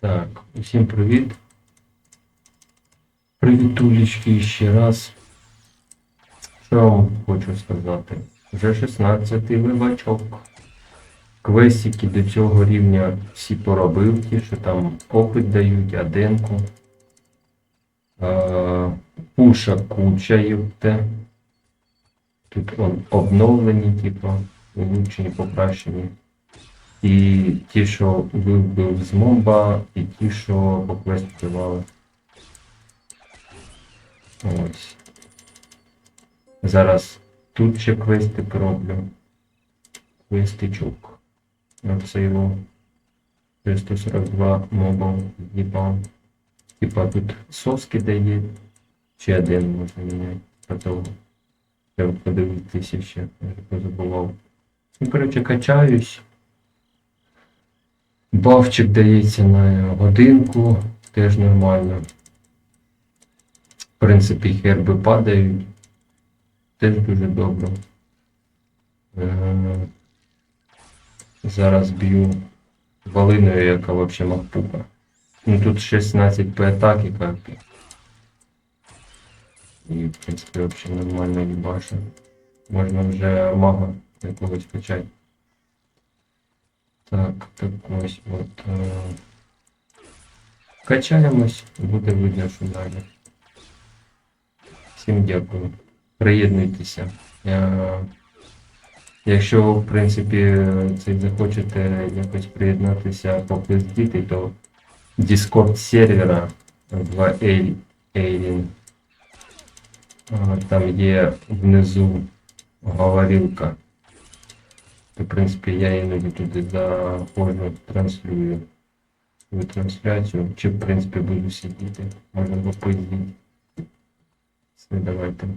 Так, усім привіт. Привітулечки ще раз. Що вам хочу сказати? Вже 16-й вибачок. Квестики до цього рівня всі поробив, ті, що там опит дають, аденку. Е, Пуша куча євте. Тут он, обновлені, типу, улучшені, покращені. І ті, що вибив з моба, і ті, що по квесту тривали. Ось. Зараз тут ще квести пороблю. Квестичок. Оце його 342 мобов їбав. Типа тут соски дає. Чи один можна міняти. Потім. Я подивитися ще, я позабував. Ну, коротше, качаюсь. Бавчик дається на годинку, теж нормально. В принципі, херби падають. Теж дуже добре. Е, Зараз б'ю валиною, яка взагалі макпука. Ну тут 16 по атаки як. І в принципі взагалі нормально їбашу. Можна вже мага якогось качати. Так, так ось от. Е... Качаємось, буде видно, що далі. Всім дякую. Приєднуйтеся. Я... Якщо, в принципі, це захочете якось приєднатися по діти, то Discord сервера 2 Alien. Там є внизу говорилка. В принципі, я іноді туди заходжу, транслюю свою трансляцію, чи в принципі буду сидіти, можна попиздити. Все, давайте.